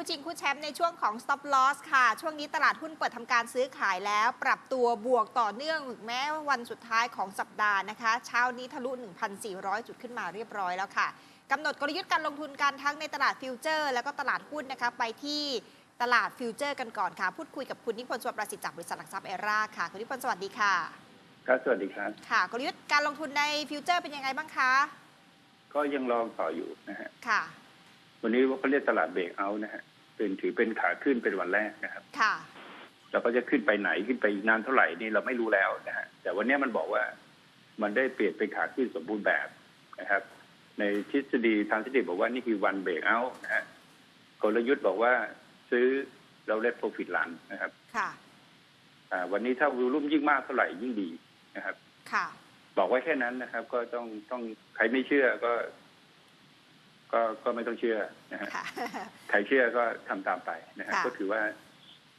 คู่จริงคู่แชมป์ในช่วงของ stop loss ค่ะ ช่วงนี้ตลาดหุ้นเปิดทำการซื้อขายแล้ว ปรับตัวบวกต่อเนื่องแม้วันสุดท้ายของสัปดาห์นะคะ เช้านี้ทะลุ 1,400 จุดขึ้นมาเรียบร้อยแล้วค่ะกำหนดกลยุทธ์การลงทุนกันทั้งในตลาดฟิวเจอร์ แล้วก็ตลาดหุ้นนะคะไปที่ตลาดฟิวเจอร์กันก่อนค่ะ พูดคุยกับคุณนิพนธ์สวัสดิ์ประสิทธิ์จากบริษัทหลักทรัพย์เอราค่ะ คุณนิพนธ์สวัสดีค่ะ ครับสวัสดีครับค่ะ กลยุทธ์การลงทุนในฟิวเจอร์เป็นยังไงบ้างคะ ก็ยังลองต่ออยู่นะฮะ ค่ะ วันนี้เขาเรียกตลาดเบรกเอาท์นะฮะ เป็นถือเป็นขาขึ้นเป็นวันแรกนะครับ ค่ะเราก็จะขึ้นไปไหนขึ้นไปอีกนานเท่าไหร่นี่เราไม่รู้แล้วนะฮะแต่วันนี้มันบอกว่ามันได้เปลี่ยนเป็นขาขึ้นสมบูรณ์แบบนะครับ ในทฤษฎีทางทฤษฎีบอกว่านี่คือวันเบรกเอาท์นะฮะกลยุทธ์บอกว่าซื้อเราเล่นโปรฟิตหลังนะครับ ค่ะอ่าวันนี้ถ้าวิลุ่มยิ่งมากเท่าไหร่ยิ่งดีนะครับ ค่ะ บอกไว้แค่นั้นนะครับ ก็ต้องต้องใครไม่เชื่อก็ ก็ก็ไม่ต้องเชื่อนะฮะค่ะใครเชื่อก็ทำตามไปนะฮะค่ะก็ถือว่า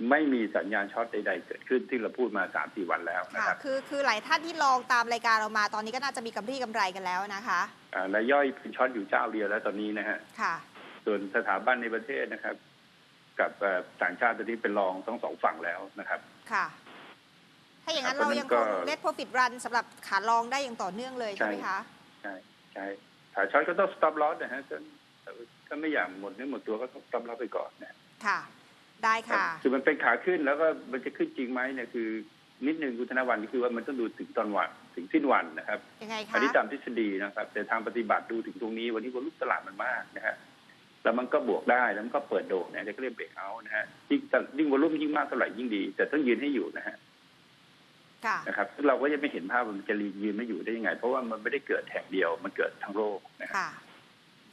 ไม่มีสัญญาณช็อตใด ๆ เกิดขึ้นที่เราพูดมาสามสี่วันแล้วนะค่ะครับคือคือหลายท่านที่ลองตามรายการเรามาตอนนี้ก็น่าจะมีกำไรกำไรกันแล้วนะคะอ่ารายย่อยเป็นช็อตอยู่เจ้าเดียวแล้วตอนนี้นะฮะค่ะ ส่วนสถาบันในประเทศนะครับ กับเอ่อต่างชาติตอนนี้เป็นรองทั้งสองฝั่งแล้วนะครับ ค่ะ ถ้าอย่างนั้นครับเรายังเพคราะงฉะนั้นก็เลทโปรฟิตรันสำหรับขาลองได้อย่างต่อเนื่องเลยใช่ไหมใช่คะ ใช่ใช่ ถ้าช็อตก็ต้อง stop loss นะฮะถ้าถ้าไม่อยากหมดเนื้อหมดตัวก็ต้อง stop loss ไปก่อนนะค่ะ ได้ค่ะคือมันเป็นขาขึ้นแล้วก็มันจะขึ้นจริงไหมเนี่ยคือ นิดนึงคุณธนวันก็คือว่ามันต้องดูถึงตอนวันถึงสิ้นวันนะครับยังไงอัคะนนี้ตามทฤษฎีนะครับ แต่ทางปฏิบัติดูถึงตรงนี้ วันนี้วอลุ่มตลาดมันมากนะฮะแล้วมันก็บวกได้แล้วมันก็เปิดโดดเนี่ยก็เรียกเบรกเอาท์นะฮะยิ่งยิ่งวอลุ่มยิ่งมากเท่าไหร่ยิ่งดี แต่ต้องยืนให้อยู่นะฮะค่ะ นะครับซึ่งเราก็ยังไม่เห็นภาพว่ามันจะยืนไม่อยู่ได้ยังไง เพราะว่ามันไม่ได้เกิดแห่งเดียวมันเกิดทั้งโลกนะฮะค่ะ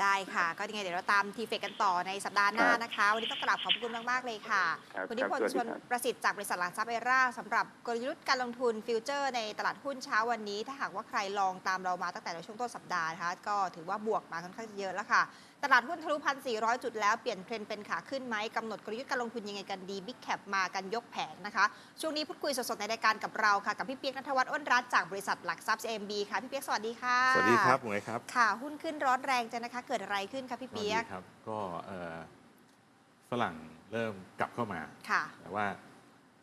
ได้ค่ะ ก็ยังไงเดี๋ยวเราตามทีเฟกกันต่อในสัปดาห์หน้านะคะ วันนี้ต้องกราบขอบคุณมาก ๆ เลยค่ะครับคุณนิพนครัธ์บชวนสวัสดีครับประสิทธิ์จากบริษัทหลักทรัพย์เอราสำหรับกลยุทธ์การลงทุนฟิวเจอร์ในตลาดหุ้นเช้าวันนี้ ถ้าหากว่าใครลองตามเรามาตั้งแต่ในช่วงต้นสัปดาห์นะคะก็ถือว่าบวกมาค่อนข้างจะเยอะแล้วค่ะ ตลาดหุ้นทะลุพันสี่จุดแล้วเปลี่ยนเทรนด์เป็นขาขึ้นไหมกำหนดกลยุทธ์การลงทุนยังไงกันดีบิ๊กแคปมากันยกแผงนะคะ ช่วงนี้พูดคุยสดๆในรายการกับเราค่ะ กับพี่เปียกนัทวัฒน์อ้นรัตน์จากบริษัทหลักทรัพย์ CMB ค่ะพี่เปียกสวัสดีค่ะสวัสดีครับหมวยครับค่ะหุ้นขึ้นร้อนแรงจังนะคะ เกิดอะไรขึ้นคะพี่สวัสเปีดียกครับก็เอ่อฝรั่งเริ่มกลับเข้ามาค่ะแต่ว่า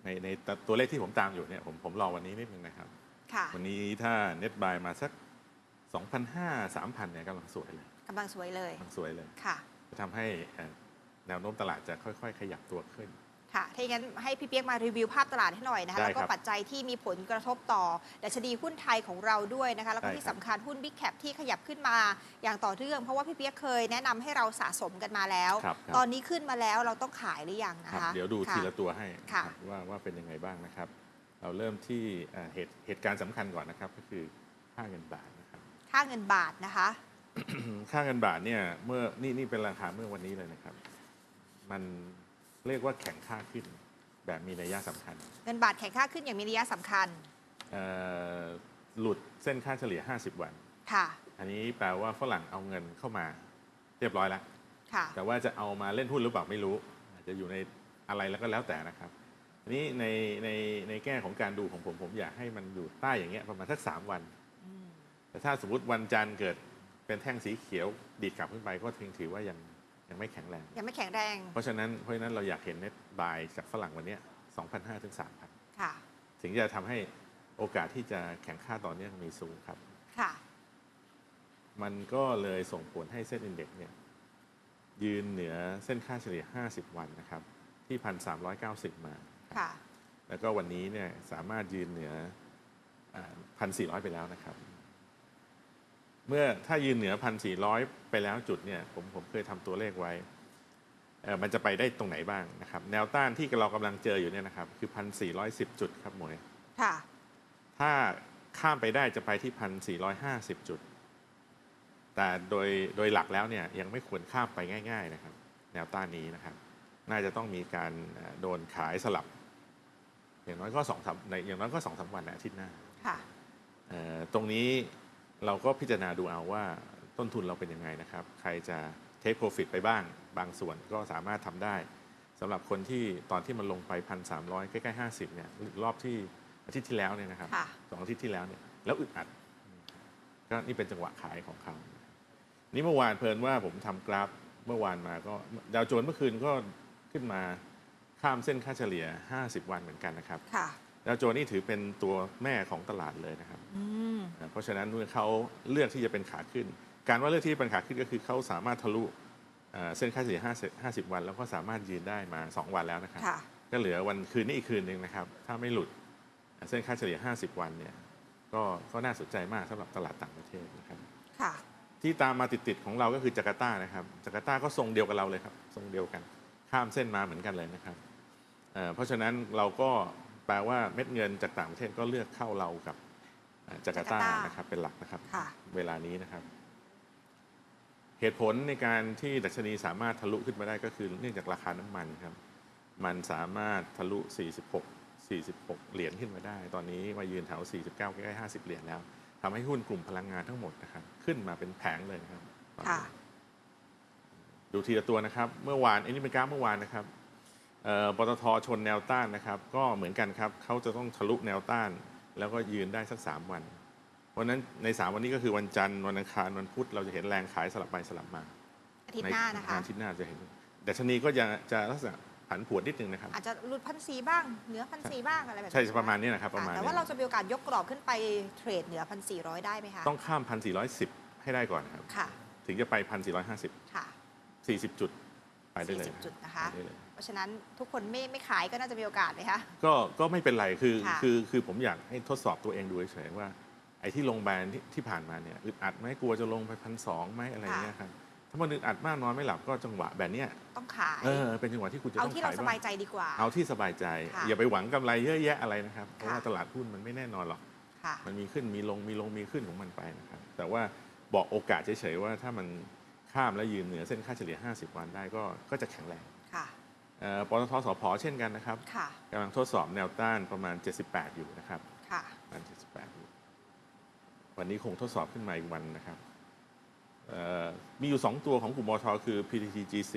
ในในตัวเลขที่ผมตามอยู่เนี่ยผมผมรอวันนี้นิดนึงนะครับค่ะวันนี้ถ้าเน็ตบายมาสัก2,500 3,000เนี่ยกำลังสวยเลย กำลังสวยเลยกำลังสวยเลยค่ะจะทำให้เอ่อแนวโน้มตลาดจะค่อย ๆ ขยับตัวขึ้นค่ะถ้าอย่างนั้นให้พี่เปียกมารีวิวภาพตลาดให้หน่อยนะคะได้แล้วก็ครับปัจจัยที่มีผลกระทบต่อดัชนีหุ้นไทยของเราด้วยนะคะ แล้วก็ได้ที่ครับสำคัญหุ้น Big Cap ที่ขยับขึ้นมาอย่างต่อเนื่อง เพราะว่าพี่เปียกเคยแนะนำให้เราสะสมกันมาแล้วครับคตอรับนนี้ขึ้นมาแล้วเราต้องขายหรือยังนะครับคะเดี๋ยวดูค่ทีละตัวให้ค่ะครับว่าว่าเป็นยังไงบ้างนะครับ เราเริ่มที่เอ่อเหตุเหตุการณ์สำคัญก่อนนะครับ ก็คือค่าเงินบาทนะครับ ค่าเงินบาทนะคะ ค่าเงินบาทเนี่ยเมื่อนี่นี่เป็นราคาเมื่อวันนี้เลยนะครับ มันเรียกว่าแข็งค่าขึ้นแบบมีนัยยะสำคัญเงินบาทแข็งค่าขึ้นอย่างมีนัยสำคัญเอ่อหลุดเส้นค่าเฉลี่ย 50 วัน ค่ะอันนี้แปลว่าฝรั่งเอาเงินเข้ามาเรียบร้อยแล้ว ค่ะ แต่ว่าจะเอามาเล่นหุ้นหรือเปล่าไม่รู้อาจจะอยู่ในอะไรแล้วก็แล้วแต่นะครับอันนี้ในในในแง่ของการดูของผมผมอยากให้มันอยู่ใต้อย่างเงี้ยประมาณสักสามวัน อืมแต่ถ้าสมมติวันจันทร์เกิด เป็นแท่งสีเขียวดีดกลับขึ้นไปก็ถึงถือว่ายังยังไม่แข็งแรง ยังไม่แข็งแรง เพราะฉะนั้นเพราะฉะนั้นเราอยากเห็นเน็ตบายจากฝรั่งวันเนี้2,500ถึง3,000ค่ะ ถึงจะทำให้โอกาสที่จะแข่งค่าต่อเนื่องมีสูงครับ ค่ะ มันก็เลยส่งผลให้เส้นอินเด็กซ์เนี่ยยืนเหนือเส้นค่าเฉลี่ย 50 วันนะครับ ที่ 1,390 มาครับค่ะ แล้วก็วันนี้เนี่ยสามารถยืนเหนือพันสี่ร้อยไปแล้วนะครับ เมื่อถ้ายืนเหนือพันสี่ร้อยไปแล้วจุดเนี่ยผมผมเคยทำตัวเลขไว้เอ่อมันจะไปได้ตรงไหนบ้างนะครับ แนวต้านที่เรากำลังเจออยู่เนี่ยนะครับ คือพันสี่ร้อยสิบจุดครับหมวยค่ะถ้าข้ามไปได้จะไปที่พันสี่ร้อยห้าสิบจุด แต่โดยโดยหลักแล้วเนี่ยยังไม่ควรข้ามไปง่าย ๆนะครับ แนวต้านนี้นะครับ น่าจะต้องมีการเอ่อโดนขายสลับ อย่างน้อยก็สองสามในอย่างน้อยก็สองสามวันในอาทิตย์หน้าค่ะเอ่อตรงนี้ เราก็พิจารณาดูเอาว่าต้นทุนเราเป็นยังไงนะครับ ใครจะ take profit ไปบ้าง บางส่วนก็สามารถทำได้สำหรับคนที่ตอนที่มันลงไปพันสามร้อยใกล้ๆห้าสิบเนี่ยรอบที่อาทิตย์ที่แล้วเนี่ยนะครับค่ะสองอาทิตย์ที่แล้วเนี่ยแล้วอึดอัด ก็นี่เป็นจังหวะขายของเขานี่เมื่อวานเพลินว่าผมทำกราฟเมื่อวานมาก็ดาวโจนส์เมื่อคืนก็ขึ้นมาข้ามเส้นค่าเฉลี่ย 50 วันเหมือนกันนะครับค่ะ ดาวโจนส์นี่ถือเป็นตัวแม่ของตลาดเลยนะครับ อืม นะเพราะฉะนั้นเมื่อเขาเลือกที่จะเป็นขาขึ้น การว่าเลือกที่จะเป็นขาขึ้นก็คือเขาสามารถทะลุเอ่อเส้นค่าเฉลี่ย50 50 วัน แล้วก็สามารถยืนได้มา 2 วันแล้วนะครับ ค่ะ ก็เหลือวันคืนนี้อีกคืนหนึ่งนะครับ ถ้าไม่หลุดเส้นค่าเฉลี่ย 50 วันเนี่ยก็ก็น่าสนใจมากสำหรับตลาดต่างประเทศนะครับ ค่ะ ที่ตามมาติดๆของเราก็คือจาการ์ตานะครับจาการ์ตาก็ทรงเดียวกับเราเลยครับทรงเดียวกัน ข้ามเส้นมาเหมือนกันเลยนะครับเอ่อเพราะฉะนั้นเราก็ แปลว่าเม็ดเงินจากต่างประเทศก็เลือกเข้าเรากับเอ่อจาการ์ตาจาการ์ตานะครับเป็นหลักนะครับค่ะเวลานี้นะครับ เหตุผลในการที่ดัชนีสามารถทะลุขึ้นมาได้ก็คือเนื่องจากราคาน้ำมันครับ มันสามารถทะลุ 46 46 เหรียญขึ้นมาได้ ตอนนี้มายืนแถว 49 ใกล้ๆ50 เหรียญแล้วทำให้หุ้นกลุ่มพลังงานทั้งหมดนะครับ ขึ้นมาเป็นแผงเลยนะครับตอนนี้ค่ะดูทีละตัวนะครับ เมื่อวานอันนี้เป็นกราฟเมื่อวานนะครับเอ่อ ปตทชนแนวต้านนะครับ ก็เหมือนกันครับเขาจะต้องทะลุแนวต้าน แล้วก็ยืนได้สัก 3 วัน เพราะฉะนั้นใน 3 วันนี้ก็คือวันจันทร์วันอังคารวันพุธเราจะเห็นแรงขายสลับไปสลับมาอาทิตย์หน้านะคะอาทิตย์หน้าจะเห็นดัชนีก็จะจะลักษณะผันผวนนิดนึงนะครับอาจจะหลุดพันสีบ้างเหนือพันสีบ้างอะไรแบบนี้ใช่ประมาณนี้นะครับประมาณแต่นี้ว่าเราจะมีโอกาสยกกรอบขึ้นไปเทรดเหนือพันสี่ร้อยได้ไหมคะต้องข้ามพันสี่ร้อยสิบให้ได้ก่อนครับค่ะถึงจะไปพันสี่ร้อยห้าสิบค่ะสี่สิบจุดไปได้เลย40จุดนะคะไปได้ เลยเพราะฉะนั้นทุกคนไม่ไม่ขายก็น่าจะมีโอกาสไหมคะ ก็ก็ไม่เป็นไรคือค่ะ คือคือผมอยากให้ทดสอบตัวเองดูเฉยๆว่า ไอ้ที่ลงแบรนด์ที่ที่ผ่านมาเนี่ยอึดอัดไหมกลัวจะลงไปพันสองไหมอะไรเงี้ยครับถ้ามันอึดอัดมากนอนไม่หลับก็จังหวะแบบเนี้ยต้องขาย เออเป็นจังหวะที่คุณจะเอาต้องที่เราขายสบ้าบางยใจดีกว่า เอาที่สบายใจ ค่ะอย่าไปหวังกำไรเยอะแยะอะไรนะครับ เพราะค่ะว่าตลาดหุ้นมันไม่แน่นอนหรอก ค่ะ มันมีขึ้นมีลงมีลงมีขึ้นของมันไปนะครับ แต่ว่าบอกโอกาสเฉยๆว่าถ้ามันข้ามและยืนเหนือเส้นค่าเฉลี่ย 50 วันได้ก็ก็จะแข็งแรง ค่ะเอ่อ ปตทสพเช่นกันนะครับค่ะกำลังทดสอบแนวต้านประมาณ 78 อยู่นะครับค่ะประมาณ 78อยู่วันนี้คงทดสอบขึ้นมาอีกวันนะครับเอ่อมีอยู่ 2 ตัวของกลุ่มปตทคือ PTTGC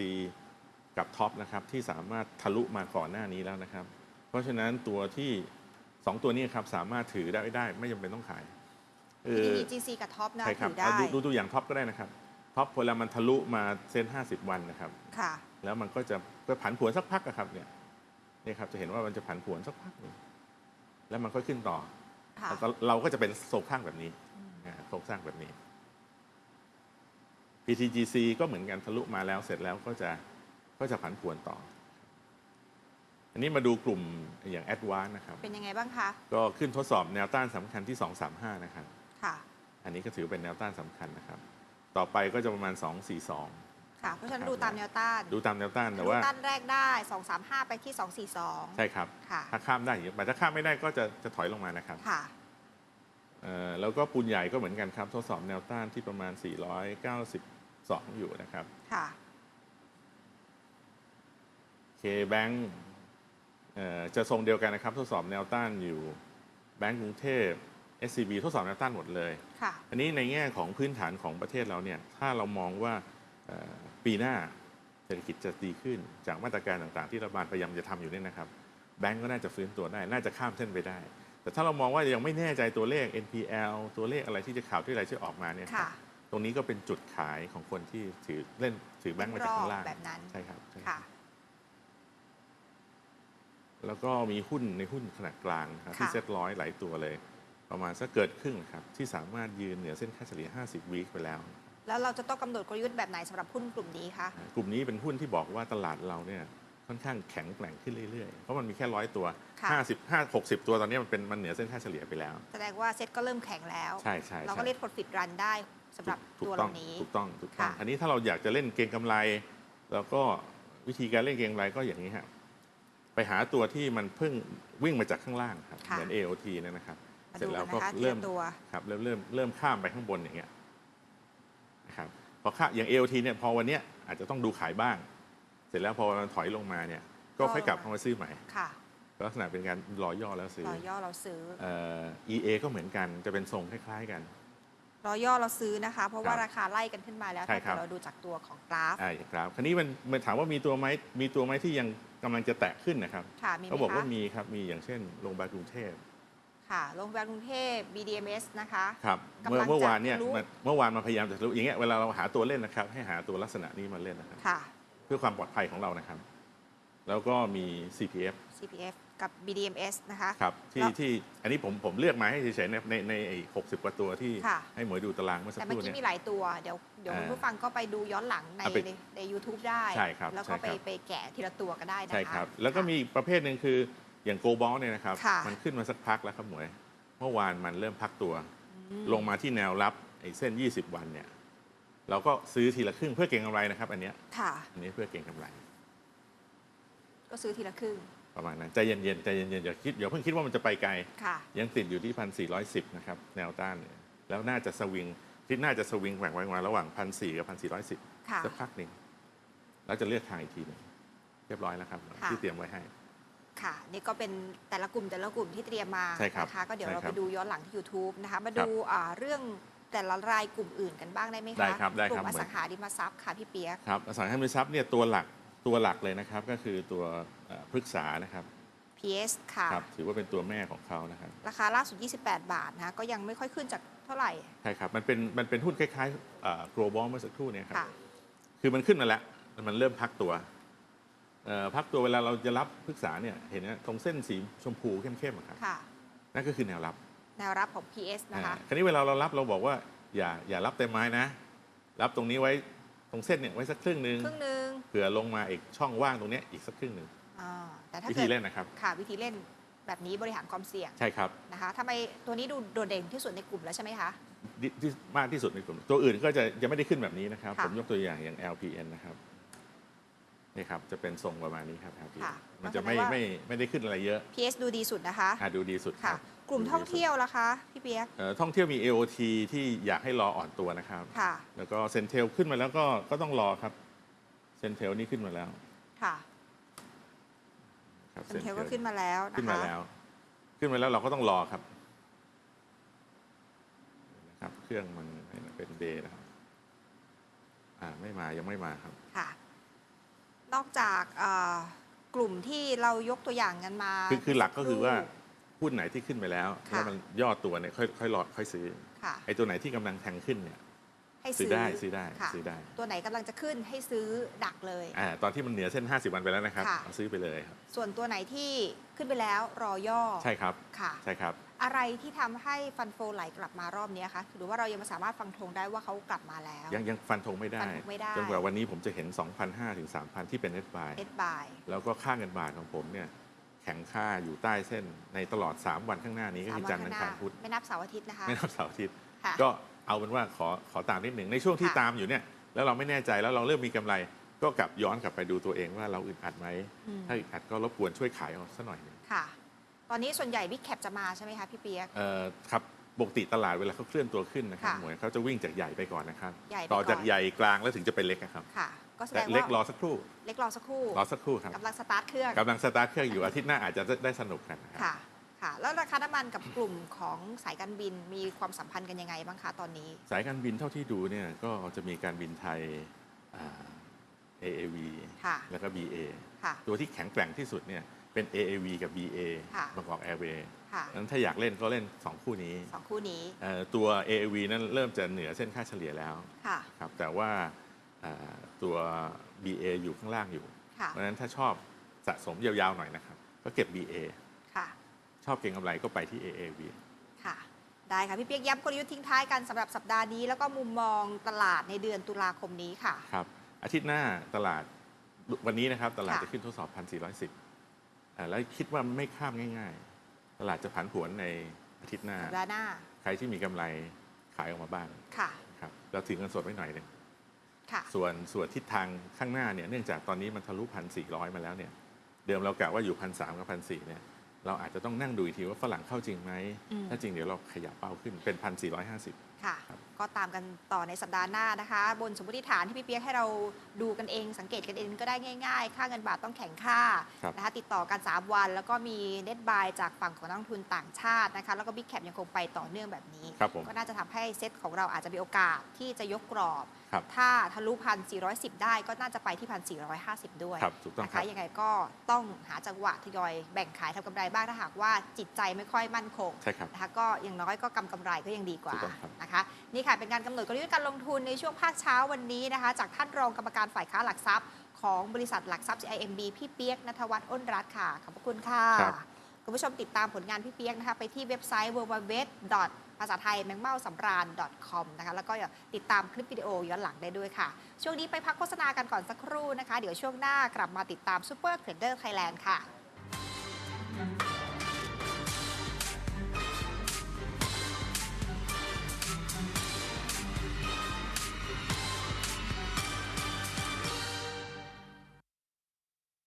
กับท็อปนะครับที่สามารถทะลุมาก่อนหน้านี้แล้วนะครับ เพราะฉะนั้นตัวที่ 2 ตัวนี้ครับสามารถถือได้ได้ไม่จำเป็นต้องขายเออ PTGC กับท็อปนะใช่ครับถือได้เอาดูดูตัวอย่างท็อปก็ได้นะครับท็อปเวลามันทะลุมาเส้น 50 วันนะครับค่ะ แล้วมันก็จะก็ผันผวนสักพักอะครับเนี่ยนี่ครับจะเห็นว่ามันจะผันผวนสักพักหนึ่งแล้วมันก็ขึ้นต่อค่ะแล้วก็เราก็จะเป็นโครงสร้างแบบนี้นะฮะโครงสร้างแบบนี้ PTGC ก็เหมือนกันทะลุมาแล้วเสร็จแล้วก็จะก็จะผันผวนต่อ อันนี้มาดูกลุ่มอย่าง a d v a n c e นะครับ เป็นยังไงบ้างคะ ก็ขึ้นทดสอบแนวต้านสำคัญที่ 235 นะครับ ค่ะ อันนี้ก็ถือเป็นแนวต้านสำคัญนะครับ ต่อไปก็จะประมาณ 242 ค่ะเพราะฉะนั้นดูตามแนวต้านดูตามแนวต้านแต่ดูว่าต้านแรกได้ 235 ไปที่ 242 ใช่ครับค่ะถ้าข้ามได้แต่ถ้าข้ามไม่ได้ก็จะจะถอยลงมานะครับค่ะเอ่อแล้วก็ปูนใหญ่ก็เหมือนกันครับ ทดสอบแนวต้านที่ประมาณ 492 อยู่นะครับค่ะ K Bank เอ่อจะทรงเดียวกันนะครับ ทดสอบแนวต้านอยู่แบงก์กรุงเทพ SCB ทดสอบแนวต้านหมดเลยค่ะอันนี้ในแง่ของพื้นฐานของประเทศเราเนี่ย ถ้าเรามองว่าเอ่อ ปีหน้าเศรษฐกิจจะดีขึ้นจากมาตรการต่างๆ ที่รัฐบาลพยายามจะทำอยู่เนี่ยนะครับแบงก์ก็น่าจะฟื้นตัวได้ น่าจะข้ามเส้นไปได้ แต่ถ้าเรามองว่ายังไม่แน่ใจตัวเลข NPL ตัวเลขอะไรที่จะข่าวที่อะไรที่ออกมาเนี่ยครับค่ะตรงนี้ก็เป็นจุดขายของคนที่ถือเล่นถือแบงก์มาจากข้างล่างแบบนั้นใช่ครับใช่ค่ะแล้วก็มีหุ้นในหุ้นขนาดกลางนะครับค่ะที่เซ็ตร้อยหลายตัวเลย ประมาณสักเกิดครึ่งครับที่สามารถยืนเหนือเส้นค่าเฉลี่ย 50 วีคไปแล้ว แล้วเราจะต้องกำหนดกลยุทธ์แบบไหนสำหรับหุ้นกลุ่มนี้คะกลุ่มนี้เป็นหุ้นที่บอกว่าตลาดเราเนี่ยค่อนข้างแข็งแกร่งขึ้นเรื่อยๆ เพราะมันมีแค่ร้อยตัวค่ะ 50 5 60 ตัวตอนนี้มันเป็นมันเหนือเส้นค่าเฉลี่ยไปแล้ว แสดงว่าเซ็ตก็เริ่มแข็งแล้ว ใช่ใช่เราก็ใช่เล่น profit run ได้สำหรับถูตัวกเหต้องล่านี้ ถูกต้องถูกต้องค่ะ อันนี้ถ้าเราอยากจะเล่นเก็งกำไร แล้วก็วิธีการเล่นเก็งกำไรก็อย่างนี้ครับไปหาตัวที่มันเพิ่งวิ่งมาจากข้างล่างครับค่ะเหมือน AOT เนยนะครับ มาเสร็จดูแล้กัวนก็นะคะทีเริ่ม ละตัว ครับเริ่มเริ่มเริ่มข้ามไปข้างบนอย่างเงี้ย นะครับพอข้าอย่าง AOT เนี่ยพอวันเนี้ยอาจจะต้องดูขายบ้าง เสร็จแล้วพอมันถอยลงมาเนี่ยก็ค่อยกลับเข้ามาซื้อใหม่ค่ะลักษณะเป็นการรอย่อแล้วซื้อรอย่อเราซื้อเอ่อ EA ก็เหมือนกันจะเป็นทรงคล้ายๆกัน รอย่อเราซื้อนะคะ เพราะว่าครับราคาไล่กันขึ้นมาแล้วใช่ถ้าครัเกิบดเราดูจากตัวของกราฟอ่าครับคราวนี้มันมันถามว่ามีตัวไหมมีตัวไหมที่ยังกำลังจะแตะขึ้นนะครับค่ะมีไหมเขาบอกว่าคะมีครับมีอย่างเช่นโรงพยาบาลกรุงเทพ ค่ะโรงพยาบาลกรุงเทพ BDMS นะคะครับกำลัเมื่องเมื่อจะวานเนี่ยทะลุมันเมื่อวานมาพยายามจะทะลุอย่างเงี้ยเวลาเราหาตัวเล่นนะครับ ให้หาตัวลักษณะนี้มาเล่นนะครับค่ะเพื่อความปลอดภัยของเรานะครับ แล้วก็มี CPF CPF กับ BDMS นะคะครับที่แล้วที่อันนี้ผมผมเลือกมาให้เฉยๆในในในไอ้หกสิบกว่าตัวที่ค่ะให้หมวยดูตารางเมื่อสักแต่คเมื่อรู่กี้เนี่ยมีหลายตัวเดี๋ยวเดี๋ยวอ่าคุณผู้ฟังก็ไปดูย้อนหลังในเอาไปในใน YouTube ได้ใช่ครับแล้วก็ใช่ไปครับไปแกะทีละตัวก็ได้นะคะใช่ครับ แล้วก็มีอีกประเภทหนึ่งคือ อย่างโกลบอลเนี่ยนะครับ ค่ะ มันขึ้นมาสักพักแล้วครับหมวย เมื่อวานมันเริ่มพักตัวอืมลงมาที่แนวรับไอ้เส้น 20 วันเนี่ย เราก็ซื้อทีละครึ่งเพื่อเก็งกำไรนะครับ อันเนี้ยค่ะ อันนี้เพื่อเก็งกำไร ก็ซื้อทีละครึ่งประมาณนั้นใจเย็นๆใจเย็นๆอย่าคิดอย่าเพิ่งคิดว่ามันจะไปไกล ค่ะ ยังติดอยู่ที่พันสี่ร้อยสิบนะครับ แนวต้านเนี่ยแล้วน่าจะสวิงที่น่าจะสวิงแหว่งไปมาระหว่างพันสี่กับพันสี่ร้อยสิบค่ะสักพักหนึ่งแล้วจะเลือกทางอีกทีหนึงเรียบร้อยแล้วครับ ค่ะ ที่เตรียมไว้ให้ ค่ะ นี่ก็เป็นแต่ละกลุ่มแต่ละกลุ่มที่เตรียมมาใช่ครับนะคะก็เดี๋ยวใช่เราครัไปบดูย้อนหลังที่ YouTube นะคะมาครับดูอ่าเรื่องแต่ละรายกลุ่มอื่นกันบ้างได้ไหมคะได้ครับได้กลุ่ครับมอสังหาริมทรัพย์ค่ะพี่เปียก ครับอสังหาริมทรัพย์เนี่ยตัวหลักตัวหลักเลยนะครับ ก็คือตัวเอ่อพฤกษานะครับ PS ค่ะ ครับถือว่าเป็นตัวแม่ของเขานะครับราคาล่าสุด 28 บาทนะคะก็ยังไม่ค่อยขึ้นจากเท่าไหร่ใช่ครับมันเป็นมันเป็นหุ้นคล้ายๆเอ่อ global เมื่อสักครู่เนี่ยครับค่ะ คือมันขึ้นมาแล้วแต่มันเริ่มพักตัวเอ่อ พักตัวเวลาเราจะรับพฤกษาเนี่ยเห็นไหมตรงเส้นสีชมพูเข้มๆอะครับค่ะนั่นก็คือแนวรับแนวรับของ PS นะคะ อ่าคราวนี้เวลาเรารับเราบอกว่าอย่าอย่ารับเต็มไม้นะ รับตรงนี้ไว้ตรงเส้นเนี่ยไว้สักครึ่งหนึ่งครึ่งหนึ่งเผื่อลงมาอีกช่องว่างตรงเนี้ยอีกสักครึ่งหนึ่งอ่าแต่ถ้าวิเกิธีดเล่นนะครับ ค่ะวิธีเล่นแบบนี้บริหารความเสี่ยงใช่ครับนะคะทำไมตัวนี้ดูโดดเด่นที่สุดในกลุ่มแล้วใช่ไหมคะที่ที่มากที่สุดในกลุ่มตัวอื่นก็จะยังไม่ได้ขึ้นแบบนี้นะครับ ค่ะ ผมยกตัวอย่างอย่าง LPN นะครับ นี่ครับจะเป็นทรงประมาณนี้ครับ LPN ค่ะมันจะไม่ก็แสดงว่า ไม่ไม่ได้ขึ้นอะไรเยอะ PS ดูดีสุดนะคะ อะดูดีสุดคค่ะ รับกลุ่มท่องเที่ยวล่ะคะ พี่เปียก เอ่อท่องเที่ยวมี AOT ที่อยากให้รออ่อนตัวนะครับ ค่ะ แล้วก็เซนเทลขึ้นมาแล้วก็ก็ต้องรอครับเซนเทลนี่ขึ้นมาแล้วค่ะครับ เซ็นเทลก็ขึ้นมาแล้วนะคะขึ้นมาแล้ว ขึ้นมาแล้วเราก็ต้องรอครับนะครับ เครื่องมันเป็นเดย์นะครับ อ่าไม่มายังไม่มาครับ ค่ะ นอกจากเอ่อกลุ่มที่เรายกตัวอย่างกันมา คือคือหลักก็คือว่าสัรู่หุ้นไหนที่ขึ้นไปแล้วค่ะแล้วมันย่อตัวเนี่ยค่อยค่อยรอค่อยซื้อค่ะไอ้ตัวไหนที่กำลังแทงขึ้นเนี่ย ให้ซื้ซื้อได้ซื้อได้ค่ะซื้อได้ ตัวไหนกำลังจะขึ้นให้ซื้อดักเลย อ่าตอนที่มันเหนือเส้น 50 วันไปแล้วนะครับค่ะ เอาซื้อไปเลยครับส่วนตัวไหนที่ขึ้นไปแล้วรอย่อใช่ครับค่ะ ใช่ครับ อะไรที่ทำให้ฟันโฟไหลกลับมารอบนี้คะหรือว่าเรายังไม่สามารถฟังธงได้ว่าเขากลับมาแล้ว ยังยังฟันธงไม่ได้ฟันธงไม่ได้ จนกว่าวันนี้ผมจะเห็น 2,500ถึง3,000 ที่เป็นเน็ตบายเอ็ดบาย แล้วก็ค่าเงินบาทของผมเนี่ยแข็งค่าอยู่ใต้เส้นในตลอด 3 วันข้างหน้านี้ก็คือจันทร์อังคารพุธไม่นับเสาร์อาทิตย์นะคะไม่นับเสาร์อาทิตย์ ค่ะ ก็ เอาเป็นว่าขอขอตามนิดหนึ่งในช่วงที่ค่ะ ตามอยู่เนี่ยแล้วเราไม่แน่ใจแล้วเราเริ่มมีกำไร ก็กลับย้อนกลับไปดูตัวเองว่าเราอึดอัดไหมอืมถ้าอึดอัดก็รบกวนช่วยขายออกสักหน่อยหนึ่งค่ะ ตอนนี้ส่วนใหญ่บิ๊กแคปจะมาใช่ไหมคะพี่เปียก เอ่อครับปกติตลาดเวลาเขาเคลื่อนตัวขึ้นนะครับค่ะหมวยเขาจะวิ่งจากใหญ่ไปก่อนนะครับใหญ่ไปต่อจากก่อนใหญ่กลางแล้วถึงจะเป็นเล็กนะครับค่ะ ก็แสดแต่งเล็กรอว่าสักครู่เล็กรอสักครู่รอสักครู่ครับกำลังสตาร์ทเครื่องกำลังสตาร์ทเครื่องอยู่อาทิตย์หน้าอาจจะได้สนุกกันนะครับ ค่ะ ค่ะ แล้วราคาน้ำมันกับกลุ่มของสายการบินมีความสัมพันธ์กันยังไงบ้างคะตอนนี้ สายการบินเท่าที่ดูเนี่ยก็จะมีการบินไทยอ่า AAV ค่ะแล้วก็ BA ค่ะ ตัวที่แข็งแกร่งที่สุดเนี่ยเป็น AAV กับ BA ค่ะ บางกอกแอร์เวย์ค่ะนั้นถ้าอยากเล่นก็เล่น 2 คู่นี้สองคู่นี้เอ่อตัว AAV นั้นเริ่มจะเหนือเส้นค่าเฉลี่ยแล้วค่ะครับแต่ว่าอ่าตัว BA อยู่ข้างล่างอยู่ ค่ะ เพราะฉะนั้นถ้าชอบสะสมยาวๆหน่อยนะครับ ก็เก็บ BA ค่ะ ชอบเก็งกำไรก็ไปที่ AAV ค่ะ ได้ค่ะ พี่เปียกย้ำกลยุทธ์ทิ้งท้ายกันสำหรับสัปดาห์นี้ แล้วก็มุมมองตลาดในเดือนตุลาคมนี้ค่ะ ครับ อาทิตย์หน้าตลาดวันนี้นะครับ ตลาดค่ะ จะขึ้นทดสอบ 1,410อ่าแล้วคิดว่าไม่ข้ามง่าย ๆ ตลาดจะผันผวนในอาทิตย์หน้า สัปดาห์หน้าใครที่มีกำไรขายออกมาบ้างค่ะครับเราถือเงินสดไว้หน่อยหนึ่งค่ะ ส่วนส่วนทิศทางข้างหน้าเนี่ยเนื่องจากตอนนี้มันทะลุพันสี่ร้อยมาแล้วเนี่ย เดิมเรากะว่าอยู่พันสามกับพันสี่เนี่ย เราอาจจะต้องนั่งดูอีกทีว่าฝรั่งเข้าจริงไหมอืมถ้าจริงเดี๋ยวเราขยับเป้าขึ้นเป็นพันสี่ร้อยห้าสิบค่ะครับก็ตามกันต่อในสัปดาห์หน้านะคะ บนสมมติฐานที่พี่เปียกให้เราดูกันเอง สังเกตกันเองก็ได้ง่ายๆ ค่าเงินบาทต้องแข็งค่าครับนะคะติดต่อกัน 3 วัน แล้วก็มีเน็ตบายจากฝั่งของนักลงทุนต่างชาตินะคะแล้วก็บิ๊กแคปยังคงไปต่อเนื่องแบบนี้ครับผมก็น่าจะทำให้เซ็ตของเราอาจจะมีโอกาสที่จะยกกรอบ ครับถ้าทะลุพันสี่ได้ก็น่าจะไปที่พันสี่ด้วยครับถูกต้องนะครัคะบยังไงก็ต้องหาจังหวะทยอยแบ่งขายทำกำไรบ้างถ้าหากว่าจิตใจไม่ค่อยมั่นคงใช่ครับนะคะก็อย่างน้อยก็กำกำไรก็ยังดีกว่าถูกต้องครับ นะคะนี่ค่ะเป็นการกำหนดกลยุทธ์การลงทุนในช่วงภาคเช้าวันนี้นะคะ จากท่านรองกรรมการฝ่ายค้าหลักทรัพย์ ของบริษัทหลักทรัพย์ CIMB พี่เปียกนัทวัฒน์อ้นรัตน์ค่ะขอบพระคุณค่ะ ครับ คุณผู้ชมติดตามผลงานพี่เปียกนะคะ ไปที่เว็บไซต์ www. ภาษาไทยแมงเม่าสำราญ .com นะคะแล้วก็ติดตามคลิปวิดีโอย้อนหลังได้ด้วยค่ะ ช่วงนี้ไปพักโฆษณากันก่อนสักครู่นะคะ เดี๋ยวช่วงหน้ากลับมาติดตาม Super Trader Thailand ค่ะ